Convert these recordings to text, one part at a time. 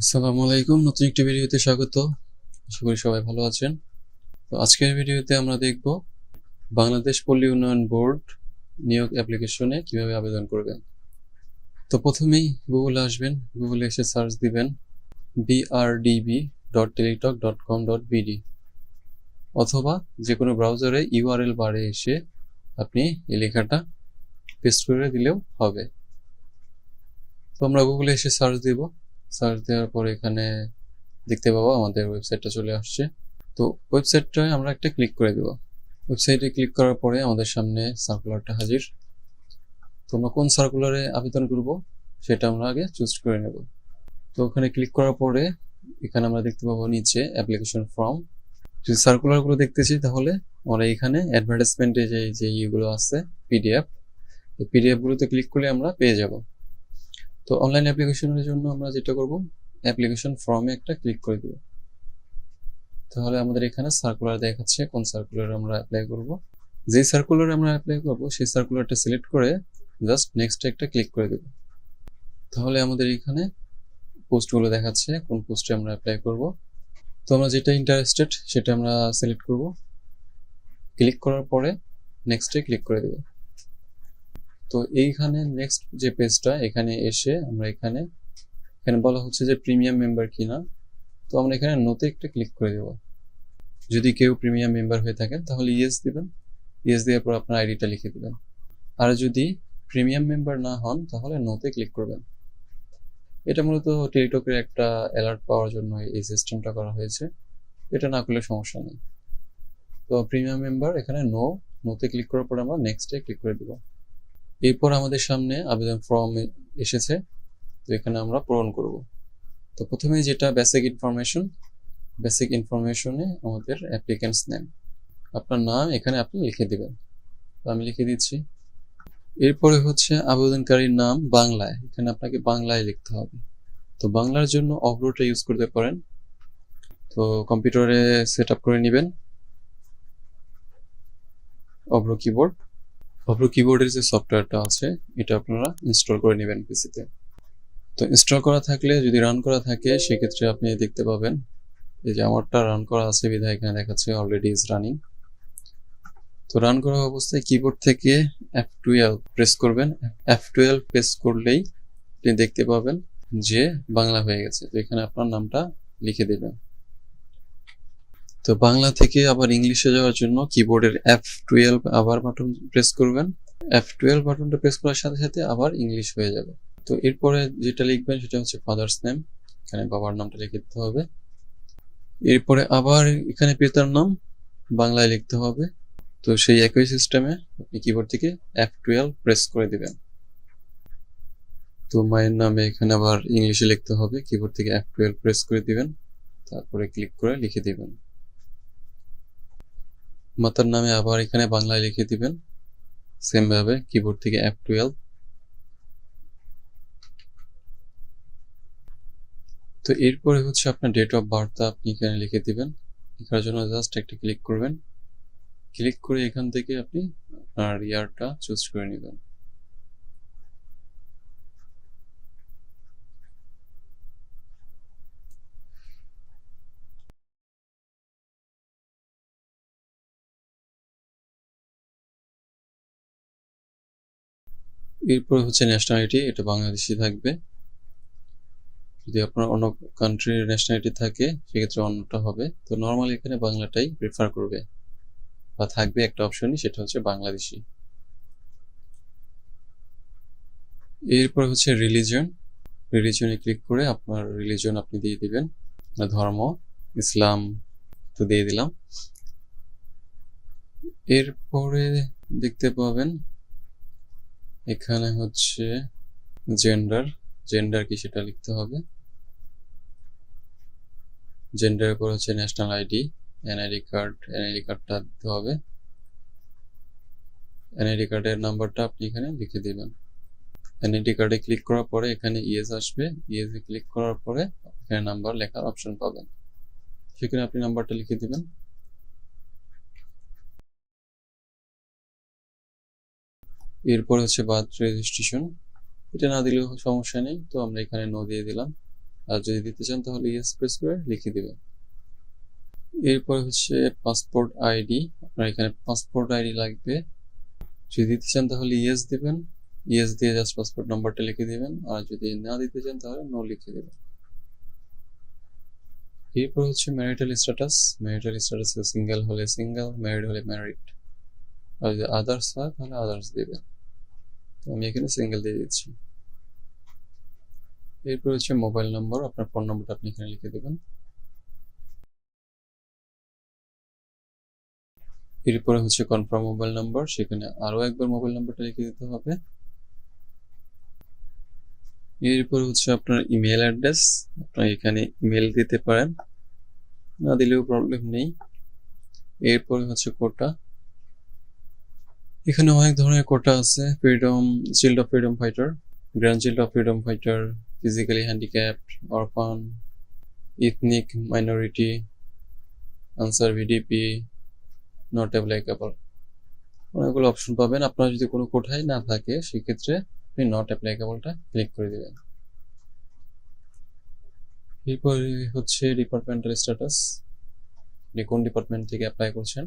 আসসালামু আলাইকুম, নতুন একটি ভিডিওতে স্বাগত। আশা করি সবাই ভালো আছেন। তো আজকের ভিডিওতে আমরা দেখব বাংলাদেশ পল্লী উন্নয়ন বোর্ড নিয়োগ অ্যাপ্লিকেশনে কীভাবে আবেদন করবেন। তো প্রথমেই গুগলে আসবেন, গুগলে এসে সার্চ দিবেন BRDB dot teletalk dot com dot BD অথবা যে কোনো ব্রাউজারে ইউআরএল বারে এসে আপনি এই লেখাটা পেস্ট করে দিলেও হবে। তো আমরা গুগলে এসে সার্চ দিব সার্চ দেওয়ার পরে এখানে দেখতে পাবো আমাদের ওয়েবসাইটটা চলে আসছে। তো ওয়েবসাইটটায় আমরা একটা ক্লিক করে দেবো। ওয়েবসাইটে ক্লিক করার পরে আমাদের সামনে সার্কুলারটা হাজির। তো আমরা কোন সার্কুলারে আবেদন করব সেটা আমরা আগে চুজ করে নেব। তো ওখানে ক্লিক করার পরে এখানে আমরা দেখতে পাবো নিচে অ্যাপ্লিকেশন ফর্ম যদি সার্কুলারগুলো দেখতেছি তাহলে আমরা এখানে অ্যাডভার্টাইজমেন্টে যে যে ইগুলো আছে পিডিএফ এই পিডিএফগুলোতে ক্লিক করলে আমরা পেয়ে যাব। তো অনলাইন অ্যাপ্লিকেশনের জন্য আমরা যেটা করব অ্যাপ্লিকেশন ফর্মে একটা ক্লিক করে দেব। তাহলে আমাদের এখানে সার্কুলার দেখাচ্ছে কোন সার্কুলার আমরা অ্যাপ্লাই করব। যে সার্কুলার আমরা অ্যাপ্লাই করব, সেই সার্কুলারটা সিলেক্ট করে জাস্ট নেক্সট একটা ক্লিক করে দেব। তাহলে আমাদের এখানে পোস্টগুলো দেখাচ্ছে, কোন পোস্টে আমরা অ্যাপ্লাই করব। তো আমরা যেটা ইন্টারেস্টেড সেটা আমরা সিলেক্ট করব। ক্লিক করার পরে নেক্সটে ক্লিক করে দেব। তো এইখানে নেক্সট যে পেজটা এখানে এসে আমরা এখানে এখানে বলা হচ্ছে যে প্রিমিয়াম মেম্বার কিনা। তো আমরা এখানে নোতে একটা ক্লিক করে দেব। যদি কেউ প্রিমিয়াম মেম্বার হয়ে থাকেন, তাহলে ইয়েস দিবেন। ইয়েস দেওয়ার পর আপনার আইডিটা লিখে দিবেন। আর যদি প্রিমিয়াম মেম্বার না হন, তাহলে নোতে ক্লিক করবেন। এটা মূলত টেলিটকের একটা অ্যালার্ট পাওয়ার জন্য এই সিস্টেমটা করা হয়েছে। এটা না করলে সমস্যা নেই। তো প্রিমিয়াম মেম্বার এখানে নো নোতে ক্লিক করার পর আমরা নেক্সটে ক্লিক করে দেবো। এরপর আমাদের সামনে আবেদন ফর্ম এসেছে, তো এখানে আমরা পূরণ করব। তো প্রথমে যেটা বেসিক ইনফরমেশন বেসিক ইনফরমেশনে আমাদের অ্যাপ্লিক্যান্টস নেম আপনার নাম এখানে আপনি লিখে দেবেন। তো আমি লিখে দিচ্ছি। এরপরে হচ্ছে আবেদনকারীর নাম বাংলায়। এখানে আপনাকে বাংলায় লিখতে হবে। তো বাংলার জন্য অগ্রটা ইউজ করতে পারেন। তো কম্পিউটারে সেট করে নেবেন। অগ্র কিবোর্ড অব্র কিবোর্ডের যে সফটওয়্যারটা আছে, এটা আপনারা ইনস্টল করে নেবেন পিসিতে তো ইনস্টল করা থাকলে, যদি রান করা থাকে, সেক্ষেত্রে আপনি দেখতে পাবেন, এই যে আমারটা রান করা আছে, বিধায় এখানে দেখাচ্ছে অলরেডি ইজ রানিং তো রান করা অবস্থায় কিবোর্ড থেকে এফ টুয়েলভ প্রেস করবেন। এফ টুয়েলভ প্রেস করলেই আপনি দেখতে পাবেন যে বাংলা হয়ে গেছে। তো এখানে আপনার নামটা লিখে দেবেন। তো বাংলা থেকে আবার ইংলিশে যাওয়ার জন্য কিবোর্ডের এফ টুয়েলভ আবার বাটন প্রেস করবেন। এফ টুয়েলভ বাটনটা প্রেস করার সাথে সাথে আবার ইংলিশ হয়ে যাবে। তো এরপরে যেটা লিখবেন সেটা হচ্ছে ফাদার্স নেম এখানে বাবার নামটা লিখে দিতে হবে। এরপরে আবার এখানে পিতার নাম বাংলায় লিখতে হবে। তো সেই একই সিস্টেমে আপনি কিবোর্ড থেকে এফ টুয়েলভ প্রেস করে দিবেন। তো মায়ের নামে এখানে আবার ইংলিশে লিখতে হবে। কিবোর্ড থেকে এফ টুয়েলভ প্রেস করে দিবেন। তারপরে ক্লিক করে লিখে দিবেন। মাতার নামে আবার এখানে বাংলায় লিখে দিবেন। সেম ভাবে কিবোর্ড থেকে অ্যাপ টুয়েলভ তো এরপরে হচ্ছে আপনার ডেট অফ বার্থ আপনি এখানে লিখে দিবেন। লেখার জন্য জাস্ট একটা ক্লিক করবেন। ক্লিক করে এখান থেকে আপনি আপনার ইয়ারটা চুজ করে নেবেন। এরপর হচ্ছে ন্যাশনালিটি এটা বাংলাদেশি থাকবে। যদি আপনার অন্য কান্ট্রির ন্যাশনালিটি থাকে, সেক্ষেত্রে অন্যটা হবে। তো নর্মালি এখানে বাংলাটাই প্রেফার করবে। বা থাকবে একটা অপশনই সেটা হচ্ছে বাংলাদেশি। এরপর হচ্ছে রিলিজন রিলিজনে ক্লিক করে আপনার রিলিজন আপনি দিয়ে দিবেন। ধর্ম, ইসলাম, তো দিয়ে দিলাম। এরপরে দেখতে পাবেন এখানে হচ্ছে জেন্ডার জেন্ডার কি সেটা লিখতে হবে। জেন্ডারের পর হচ্ছে national ID NID card NID কার্ডটা দিতে হবে। এনআইডি কার্ডের নাম্বারটা আপনি এখানে লিখে দিবেন। এনআইডি কার্ডে ক্লিক করার পরে এখানে ইএস আসবে। ইএস এ ক্লিক করার পরে এখানে নাম্বার লেখার অপশন পাবেন। সেখানে আপনি নাম্বারটা লিখে দিবেন। এরপর হচ্ছে বার্থ রেজিস্ট্রেশন এটা না দিলেও সমস্যা নেই, তো আমরা এখানে নো দিয়ে দিলাম। আর যদি দিতে চান তাহলে ইয়েস প্রেস করে লিখে দেবেন। এরপর হচ্ছে পাসপোর্ট আইডি আপনার এখানে পাসপোর্ট আইডি লাগবে। যদি দিতে চান তাহলে ইয়েস দিবেন। ইয়েস দিয়ে জাস্ট পাসপোর্ট নাম্বারটা লিখে দিবেন। আর যদি না দিতে চান তাহলে নো লিখে দেবেন। এরপর হচ্ছে marital status marital status single হলে সিঙ্গেল ম্যারিড হলে ম্যারিড আর যদি আদার্স হয় তাহলে আদার্স দেবেন। আমি এখানে সিঙ্গেল দিয়ে দিচ্ছি। এরপর হচ্ছে মোবাইল নম্বর আপনার ফোন নম্বরটা আপনি এখানে লিখে দেবেন। এরপরে হচ্ছে কনফার্ম মোবাইল নাম্বার সেখানে আরও একবার মোবাইল নাম্বারটা লিখে দিতে হবে। এরপর হচ্ছে আপনার ইমেল অ্যাড্রেস আপনার এখানে ইমেল দিতে পারেন। না দিলেও প্রবলেম নেই। এরপরে হচ্ছে কোটা এখানে অনেক ধরনের কোটা আছে freedom child of freedom fighter grand child of freedom fighter physically handicapped orphan ethnic minority Ansar VDP not applicable অনেকগুলো অপশন পাবেন। আপনার যদি কোনো কোঠায় না থাকে, সেক্ষেত্রে আপনি নট অ্যাপ্লাইকেবলটা ক্লিক করে দেবেন। এরপরে হচ্ছে ডিপার্টমেন্টাল স্ট্যাটাস আপনি কোন ডিপার্টমেন্ট থেকে অ্যাপ্লাই করছেন?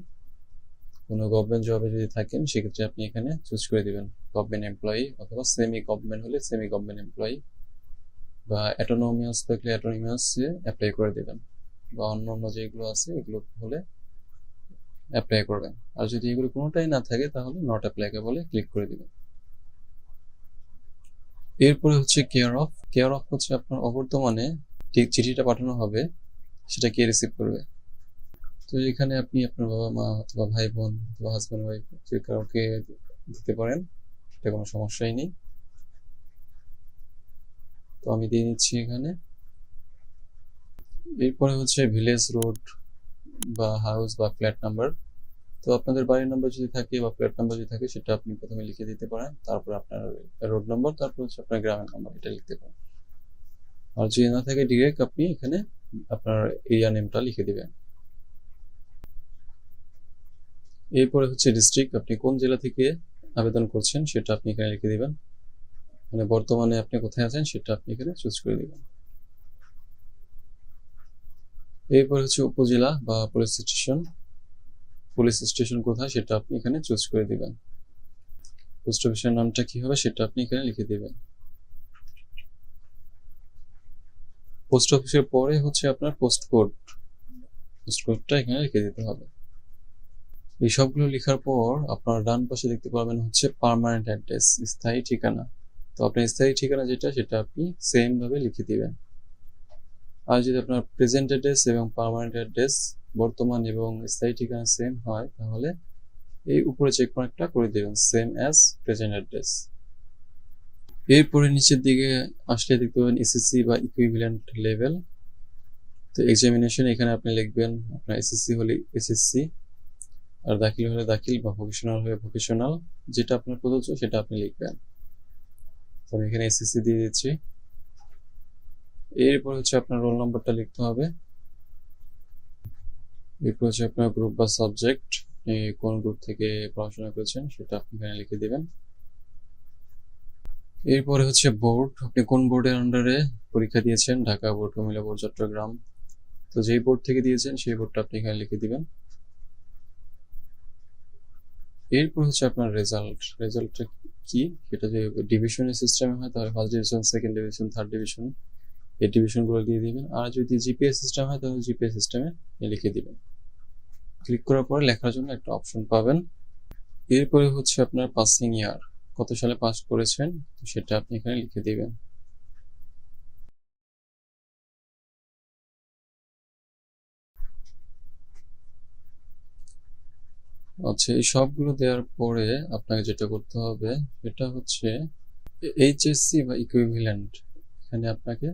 কোনো গভর্নমেন্ট জবে যদি থাকেন, সেক্ষেত্রে আপনি এখানে চুজ করে দিবেন। গভর্নমেন্ট এমপ্লয়ি অথবা সেমি গভর্নমেন্ট হলে সেমি গভর্নমেন্ট এমপ্লয়ি বা অ্যাটোনোমিয়াস থাকলে অ্যাটোনোমিয়াসে অ্যাপ্লাই করে দেবেন বা অন্য অন্য যেগুলো আছে এগুলো হলে অ্যাপ্লাই করবেন। আর যদি এগুলো কোনোটাই না থাকে, তাহলে নট অ্যাপ্লাইকে বলে ক্লিক করে দিবেন। এরপরে হচ্ছে কেয়ার অফ কেয়ার অফ হচ্ছে আপনার অবর্তমানে চিঠিটা পাঠানো হবে, সেটা কে রিসিভ করবে? তো এখানে আপনি আপনার বাবা মা অথবা ভাই বোন অথবা হাজব্যান্ড ওয়াইফ যে কাউকে দিতে পারেন এটা কোনো সমস্যাই নেই। তো আমি দিয়ে নিচ্ছি এখানে। এরপরে হচ্ছে ভিলেজ রোড বা হাউস বা ফ্ল্যাট নাম্বার তো আপনাদের বাড়ির নাম্বার যদি থাকে বা ফ্ল্যাট নাম্বার যদি থাকে, সেটা আপনি প্রথমে লিখে দিতে পারেন। তারপর আপনার রোড নাম্বার তারপর হচ্ছে আপনার গ্রামের নাম্বার এটা লিখতে পারেন। আর যদি না থাকে ডিরেক্ট আপনি এখানে আপনার এরিয়া নেমটা লিখে দিবেন। এরপরে হচ্ছে ডিস্ট্রিক্ট আপনি কোন জেলা থেকে আবেদন করছেন সেটা আপনি এখানে লিখে দিবেন। মানে বর্তমানে আপনি কোথায় আছেন সেটা আপনি এখানে চুজ করে দিবেন। এরপর হচ্ছে উপজেলা বা পুলিশ স্টেশন পুলিশ স্টেশন কোথায় সেটা আপনি এখানে চুজ করে দিবেন। পোস্ট অফিসের নামটা কি হবে সেটা আপনি এখানে লিখে দিবেন। পোস্ট অফিসের পরে হচ্ছে আপনার পোস্ট কোড পোস্ট কোডটা এখানে লিখে দিতে হবে। এই সবগুলো লেখার পর আপনার ডান পাশে দেখতে পাবেন হচ্ছে পার্মানেন্ট অ্যাড্রেস স্থায়ী ঠিকানা। তো আপনার স্থায়ী ঠিকানা যেটা, সেটা আপনি সেম ভাবে লিখে দিবেন। আর যদি আপনার প্রেজেন্ট অ্যাড্রেস এবং পার্মানেন্ট অ্যাড্রেস বর্তমান এবং স্থায়ী ঠিকানা সেম হয়, তাহলে এই উপরে চেক মার্কটা করে দেবেন সেম অ্যাজ প্রেজেন্ট অ্যাড্রেস এরপরে নিচের দিকে আসলে দেখতে পাবেন এসএসসি বা ইকুইভ্যালেন্ট লেভেল তো এক্সামিনেশন এখানে আপনি লিখবেন, আপনার এসএসসি হলে এসএসসি আর দাখিল হলে দাখিল বা ভোকেশনাল হলে ভোকেশনাল যেটা আপনার প্রযোজ্য সেটা আপনি লিখবেন। আমি এখানে এসএসসি দিয়ে দিচ্ছি। এরপর হচ্ছে আপনার রোল নাম্বারটা লিখতে হবে। এরপর হচ্ছে আপনার গ্রুপ বা সাবজেক্ট কোন গ্রুপ থেকে পড়াশোনা করেছেন সেটা আপনি এখানে লিখে দিবেন। এরপরে হচ্ছে বোর্ড আপনি কোন বোর্ডের আন্ডারে পরীক্ষা দিয়েছেন? Dhaka board Comilla board Chattogram. তো যেই বোর্ড থেকে দিয়েছেন সেই বোর্ডটা আপনি এখানে লিখে দিবেন। এরপর হচ্ছে আপনার রেজাল্ট রেজাল্টটা কি? সেটা যদি ডিভিশনের সিস্টেমে হয়, তাহলে first division second division third division এই ডিভিশনগুলো দিয়ে দিবেন। আর যদি জিপিএস সিস্টেম হয়, তাহলে জিপিএস সিস্টেমে লিখে দিবেন। ক্লিক করার পরে লেখার জন্য একটা অপশন পাবেন। এরপরে হচ্ছে আপনার পাসিং ইয়ার কত সালে পাস করেছেন? সেটা আপনি এখানে লিখে দিবেন। আচ্ছা এই সবগুলো দেওয়ার পরে আপনাকে যেটা করতে হবে, সেটা হচ্ছে এইচএসসি বা ইকুইভ্যালেন্ট এখানে আপনাকে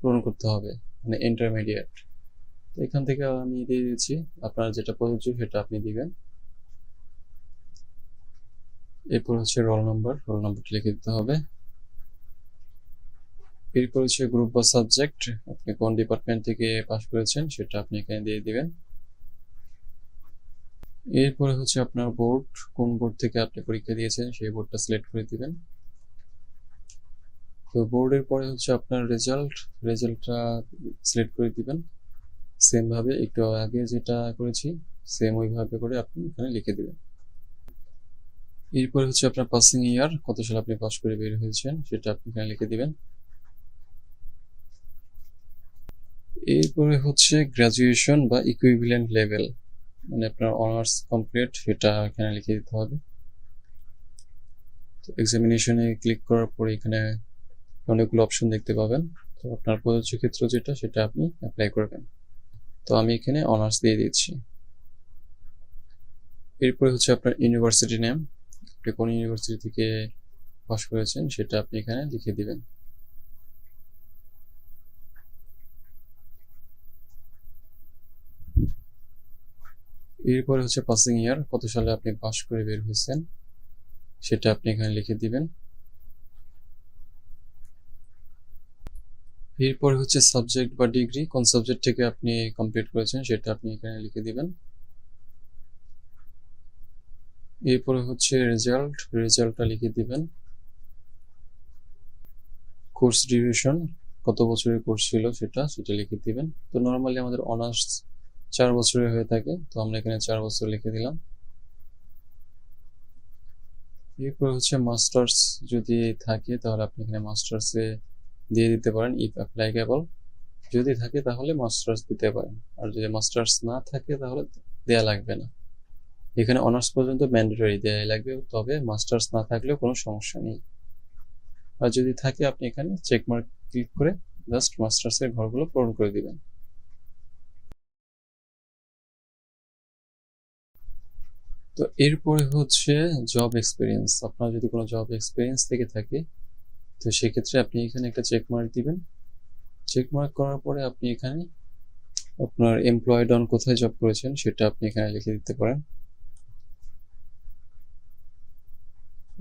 পূরণ করতে হবে মানে ইন্টারমিডিয়েট তো এখান থেকে আমি দিয়ে দিয়েছি আপনার যেটা প্রযোজ্য সেটা আপনি দিবেন। এরপর হচ্ছে রোল নাম্বার রোল নাম্বারটা লিখে দিতে হবে। এরপর হচ্ছে গ্রুপ বা সাবজেক্ট আপনি কোন ডিপার্টমেন্ট থেকে পাস করেছেন সেটা আপনি এখানে দিয়ে দিবেন। এরপরে হচ্ছে আপনার বোর্ড কোন বোর্ড থেকে আপনি পরীক্ষা দিয়েছেন, সেই বোর্ডটা সিলেক্ট করে দিবেন। তো বোর্ডের পরে হচ্ছে আপনার রেজাল্ট রেজাল্টটা সিলেক্ট করে দিবেন। সেম ভাবে, একটু আগে যেটা করেছি সেম ওইভাবে করে আপনি এখানে লিখে দিবেন। এরপরে হচ্ছে আপনার পাসিং ইয়ার কত সালে আপনি পাস করে বের হয়েছেন, সেটা আপনি এখানে লিখে দিবেন। এরপরে হচ্ছে গ্রাজুয়েশন বা ইকুইভ্যালেন্ট লেভেল মানে আপনার অনার্স কমপ্লিট সেটা এখানে লিখে দিতে হবে। তো এক্সামিনেশনে ক্লিক করার পরে এখানে অনেকগুলো অপশন দেখতে পাবেন। তো আপনার প্রযোজ্য ক্ষেত্র যেটা, সেটা আপনি অ্যাপ্লাই করবেন। তো আমি এখানে অনার্স দিয়ে দিচ্ছি। এরপরে হচ্ছে আপনার ইউনিভার্সিটি নেম আপনি কোন ইউনিভার্সিটি থেকে পাস করেছেন, সেটা আপনি এখানে লিখে দিবেন। এরপরে হচ্ছে পাসিং ইয়ার কত সালে আপনি পাস করে বের হয়েছেন, সেটা আপনি এখানে লিখে দিবেন। এরপরে হচ্ছে সাবজেক্ট বা ডিগ্রি কোন সাবজেক্ট থেকে আপনি কমপ্লিট করেছেন, সেটা আপনি এখানে লিখে দিবেন। এরপরে হচ্ছে রেজাল্ট রেজাল্টটা লিখে দিবেন। কোর্স ডিউরেশন কত বছরের কোর্স ছিল সেটা সেটা লিখে দিবেন। তো নর্মালি আমাদের অনার্স চার বছরের হয়ে থাকে, তো আমরা এখানে চার বছর লিখে দিলাম। এরপর হচ্ছে মাস্টার্স যদি থাকে, তাহলে আপনি এখানে মাস্টার্সে দিয়ে দিতে পারেন ইফ অ্যাপ্লাইকেবল যদি থাকে, তাহলে মাস্টার্স দিতে পারেন। আর যদি মাস্টার্স না থাকে, তাহলে দেয়া লাগবে না। এখানে অনার্স পর্যন্ত ম্যান্ডেটরি দেওয়াই লাগবে, তবে মাস্টার্স না থাকলেও কোনো সমস্যা নেই। আর যদি থাকে, আপনি এখানে চেক মার্ক ক্লিক করে জাস্ট মাস্টার্সের ঘরগুলো পূরণ করে দিবেন। তো এরপরে হচ্ছে জব এক্সপিরিয়েন্স আপনার যদি কোনো জব এক্সপিরিয়েন্স থেকে থাকে, তো সেক্ষেত্রে আপনি এখানে একটা চেক মার্ক দিবেন। চেক মার্ক করার পরে আপনি এখানে আপনার এমপ্লয়েড অন কোথায় জব করেছেন সেটা আপনি এখানে লিখে দিতে পারেন।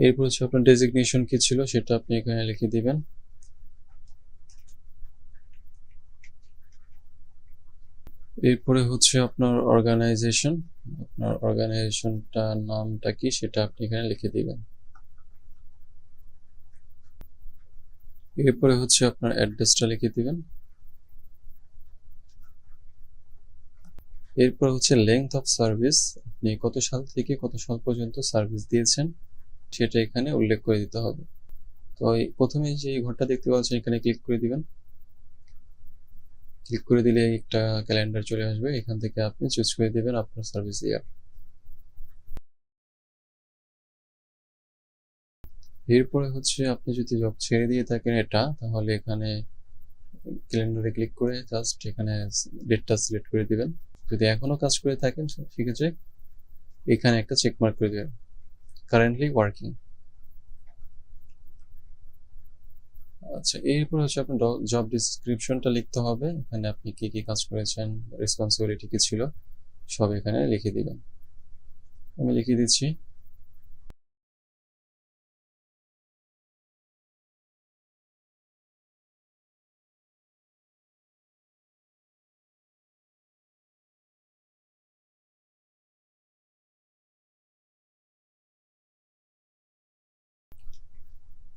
এরপর হচ্ছে আপনার ডেজিগনেশন কি ছিল সেটা আপনি এখানে লিখে দিবেন। এরপরে হচ্ছে আপনার অর্গানাইজেশন আপনার অর্গানাইজেশনটা নামটা কি সেটা আপনি এখানে লিখে দিবেন। এরপরে হচ্ছে আপনার অ্যাড্রেসটা লিখে দিবেন। এরপর হচ্ছে লেংথ অফ সার্ভিস আপনি কত সাল থেকে কত সাল পর্যন্ত সার্ভিস দিয়েছেন সেটা এখানে উল্লেখ করে দিতে হবে। তো প্রথমে যে ঘরটা দেখতে পাচ্ছেন, এখানে ক্লিক করে দিবেন। ক্লিক করে দিলে একটা ক্যালেন্ডার চলে আসবে। এখান থেকে আপনি চুজ করে দিবেন আপনার সার্ভিস ইয়ার এরপরে হচ্ছে আপনি যদি জব ছেড়ে দিয়ে থাকেন এটা, তাহলে এখানে ক্যালেন্ডারে ক্লিক করে জাস্ট এখানে ডেটটা সিলেক্ট করে দিবেন। যদি এখনও কাজ করে থাকেন সেক্ষেত্রে এখানে একটা চেক মার্ক করে দেবেন। কারেন্টলি ওয়ার্কিং আচ্ছা এরপর হচ্ছে আপনার জব ডিসক্রিপশনটা লিখতে হবে। এখানে আপনি কি কি কাজ করেছেন রেসপন্সিবিলিটি কি ছিল, সব এখানে লিখে দিবেন। আমি লিখে দিচ্ছি।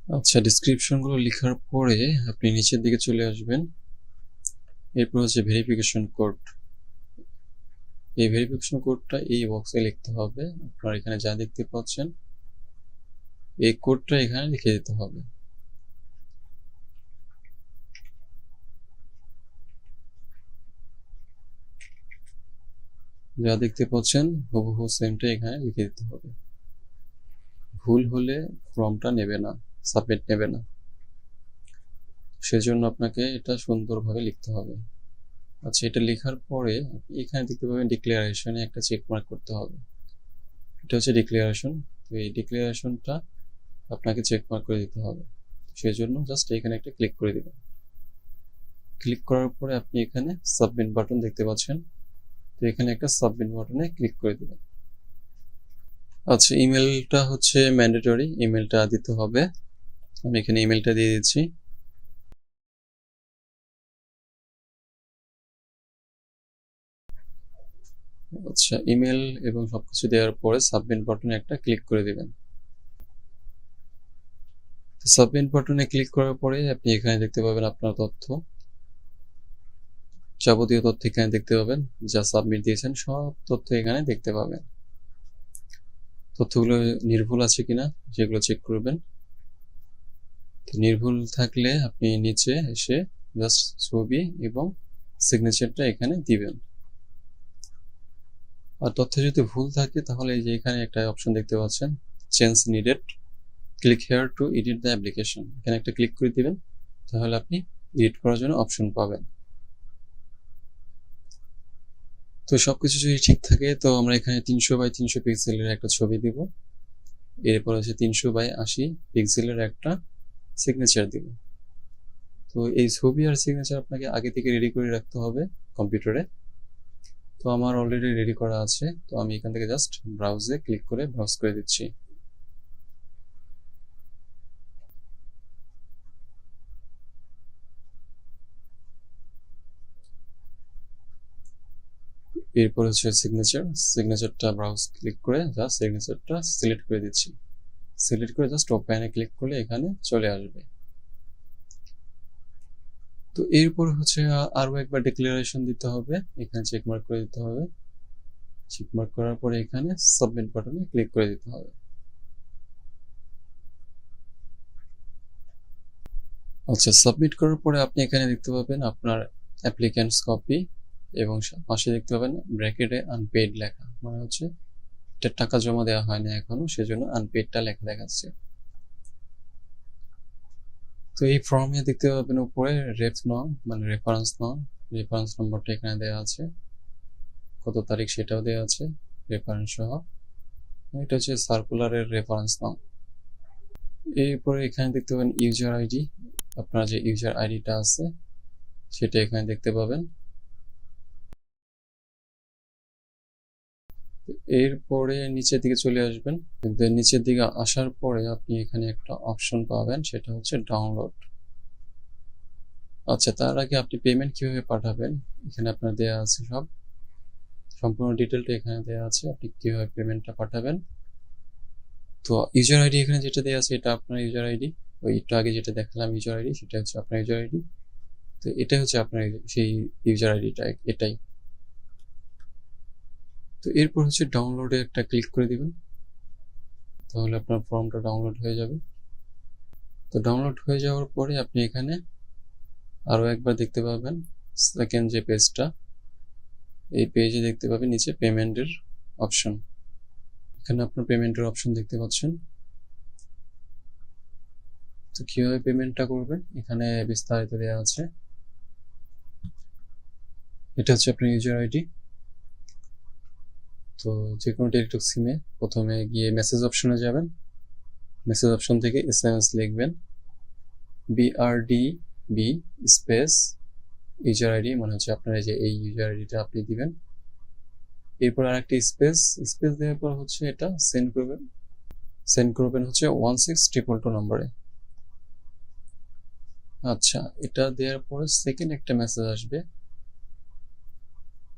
আচ্ছা ডিসক্রিপশনগুলো লেখার পরে আপনি নিচের দিকে চলে আসবেন। এরপর হচ্ছে ভেরিফিকেশন কোড এই ভেরিফিকেশন কোডটা এই বক্সে লিখতে হবে। আপনারা এখানে যা দেখতে পাচ্ছেন, এই কোডটা এখানে লিখে দিতে হবে। যা দেখতে পাচ্ছেন, হুবহু সেমটা এখানে লিখে দিতে হবে। ভুল হলে ফর্মটা নেবে না। সাবমিট নেবে না। সেজন্য আপনাকে এটা সুন্দরভাবে লিখতে হবে। আচ্ছা এটা লেখার পরে আপনি এখানে দেখতে পাবেন ডিক্লারেশনে একটা চেক মার্ক করতে হবে। এটা হচ্ছে ডিক্লারেশন তো এই ডিক্লারেশনটা আপনাকে চেক মার্ক করে দিতে হবে। সেই জন্য জাস্ট এখানে একটা ক্লিক করে দিবেন। ক্লিক করার পরে আপনি এখানে সাবমিট বাটন দেখতে পাচ্ছেন। তো এখানে একটা সাবমিট বাটনে ক্লিক করে দিবেন। আচ্ছা ইমেলটা হচ্ছে ম্যান্ডেটরি ইমেলটা দিতে হবে। আমি এখানে ইমেলটা দিয়ে দিচ্ছি। আচ্ছা ইমেল এবং সবকিছু দেওয়ার পরে সাবমিট বাটনে একটা ক্লিক করে দিবেন। সাবমিট বাটনে ক্লিক করার পরে আপনি এখানে দেখতে পাবেন আপনার তথ্য। যাবতীয় তথ্য এখানে দেখতে পাবেন। যা সাবমিট দিয়েছেন, সব তথ্য এখানে দেখতে পাবেন। তথ্যগুলো নির্ভুল আছে কিনা, সেগুলো চেক করবেন। নির্ভুল থাকলে আপনি নিচে এসে জাস্ট ছবি এবং সিগনেচারটা এখানে দিবেন। আর তথ্য যদি ভুল থাকে, তাহলে এই যে এখানে একটা অপশন দেখতে পাচ্ছেন change needed click here to edit the application এখানে একটা ক্লিক করে দিবেন, তাহলে আপনি এডিট করার জন্য অপশন পাবেন। তো সবকিছু যদি ঠিক থাকে, তো আমরা এখানে তিনশো বাই তিনশো পিক্সেলের একটা ছবি দিব। এরপর হচ্ছে তিনশো বাই আশি পিক্সেলের একটা সিগনেচার দিব। তো এই ছবি আর সিগনেচার আপনাকে আগে থেকে রেডি করে রাখতে হবে কম্পিউটারে তো আমার অলরেডি রেডি করা আছে। তো আমি এখান থেকে জাস্ট ব্রাউজে ক্লিক করে ব্রাউজ করে দিচ্ছি। এরপর হচ্ছে সিগনেচার সিগনেচারটা ব্রাউজ ক্লিক করে জাস্ট সিগনেচারটা সিলেক্ট করে দিচ্ছি। সিলেক্ট করে জাস্ট ওপেনে ক্লিক করলে এখানে চলে আসবে। তো এরপর হচ্ছে আরও একবার ডিক্লারেশন দিতে হবে। এখানে চেক মার্ক করে দিতে হবে। চেক মার্ক করার পরে এখানে সাবমিট বাটনে ক্লিক করে দিতে হবে। আচ্ছা সাবমিট করার পরে আপনি এখানে দেখতে পাবেন আপনার অ্যাপ্লিক্যান্টস কপি এবং পাশে দেখতে পাবেন ব্র্যাকেটে আনপেড লেখা। মানে হচ্ছে এটা টাকা জমা দেওয়া হয়নি এখনও, সেজন্য আনপেডটা লেখা দেখাচ্ছে। তো এই ফর্মে দেখতে পাবেন উপরে রেফ নং মানে রেফারেন্স নং রেফারেন্স নম্বরটা এখানে দেওয়া আছে। কত তারিখ সেটাও দেওয়া আছে রেফারেন্স সহ। এটা হচ্ছে সার্কুলারের রেফারেন্স নং এরপরে এখানে দেখতে পাবেন ইউজার আইডি আপনার যে ইউজার আইডিটা আছে, সেটা এখানে দেখতে পাবেন। এরপরে নিচের দিকে চলে আসবেন। নিচের দিকে আসার পরে আপনি এখানে একটা অপশন পাবেন, সেটা হচ্ছে ডাউনলোড আচ্ছা তার আগে আপনি পেমেন্ট কীভাবে পাঠাবেন? এখানে আপনার দেয়া আছে সব। সম্পূর্ণ ডিটেলটা এখানে দেয়া আছে, আপনি কীভাবে পেমেন্টটা পাঠাবেন। তো ইউজার আইডি এখানে যেটা দেওয়া আছে, এটা আপনার ইউজার আইডি ওই একটু আগে যেটা দেখালাম ইউজার আইডি সেটা হচ্ছে আপনার ইউজার আইডি তো এটা হচ্ছে আপনার সেই ইউজার আইডিটা এটাই। তো এরপর হচ্ছে ডাউনলোডে একটা ক্লিক করে দিবেন। তাহলে আপনার ফর্মটা ডাউনলোড হয়ে যাবে। তো ডাউনলোড হয়ে যাওয়ার পরে আপনি এখানে আরও একবার দেখতে পাবেন সেকেন্ড যে পেজটা এই পেজে দেখতে পাবেন নিচে পেমেন্টের অপশন এখানে আপনার পেমেন্টের অপশন দেখতে পাচ্ছেন। তো কীভাবে পেমেন্টটা করবেন? এখানে বিস্তারিত দেওয়া আছে। এটা হচ্ছে আপনার ইউজার আইডি তো যে কোনো টেলিটক সিমে প্রথমে গিয়ে মেসেজ অপশনে যাবেন। মেসেজ অপশন থেকে এস এম এস লিখবেন BRD B space user ID মানে হচ্ছে আপনার যে এই ইউজার আইডিটা আপনি দিবেন। এরপর আরেকটি স্পেস স্পেস দেওয়ার পর হচ্ছে এটা সেন্ড করবেন। সেন্ড করবেন হচ্ছে ওয়ান সিক্স ট্রিপল টু নম্বরে। আচ্ছা এটা দেওয়ার পরে সেকেন্ড একটা মেসেজ আসবে।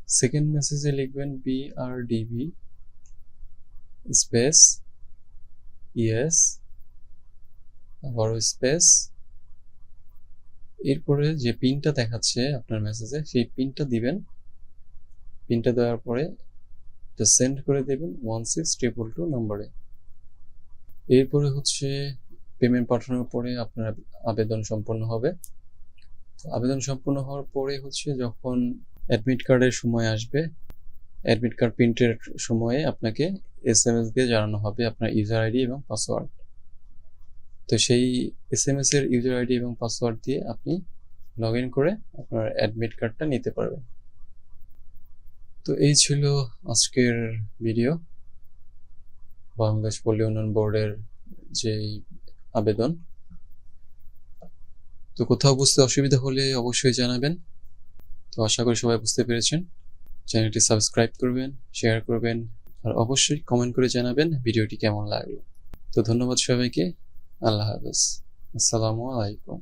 সেকেন্ড মেসেজে লিখবেন B R DB space yes আবারও স্পেস এরপরে যে পিনটা দেখাচ্ছে আপনার মেসেজে সেই পিনটা দিবেন। পিনটা দেওয়ার পরে এটা সেন্ড করে দেবেন ওয়ান সিক্স ট্রিপল টু নম্বরে এরপরে হচ্ছে পেমেন্ট পাঠানোর পরে আপনার আবেদন সম্পন্ন হবে। আবেদন সম্পন্ন হওয়ার পরে হচ্ছে যখন অ্যাডমিট কার্ডের সময় আসবে। অ্যাডমিট কার্ড প্রিন্টের সময়ে আপনাকে এস এম এস দিয়ে জানানো হবে আপনার ইউজার আইডি এবং পাসওয়ার্ড তো সেই এস এম এস এর ইউজার আইডি এবং পাসওয়ার্ড দিয়ে আপনি লগ ইন করে আপনার অ্যাডমিট কার্ডটা নিতে পারবেন। তো এই ছিল আজকের ভিডিও বাংলাদেশ পল্লী উন্নয়ন বোর্ডের যে আবেদন। তো কোথাও বুঝতে অসুবিধা হলে অবশ্যই জানাবেন। তো আশা করি সবাই বুঝতে পেরেছেন। চ্যানেলটি সাবস্ক্রাইব করবেন, শেয়ার করবেন, আর অবশ্যই কমেন্ট করে জানাবেন ভিডিওটি কেমন লাগল। তো ধন্যবাদ সবাইকে, আল্লাহ হাফেজ। আসসালামু আলাইকুম।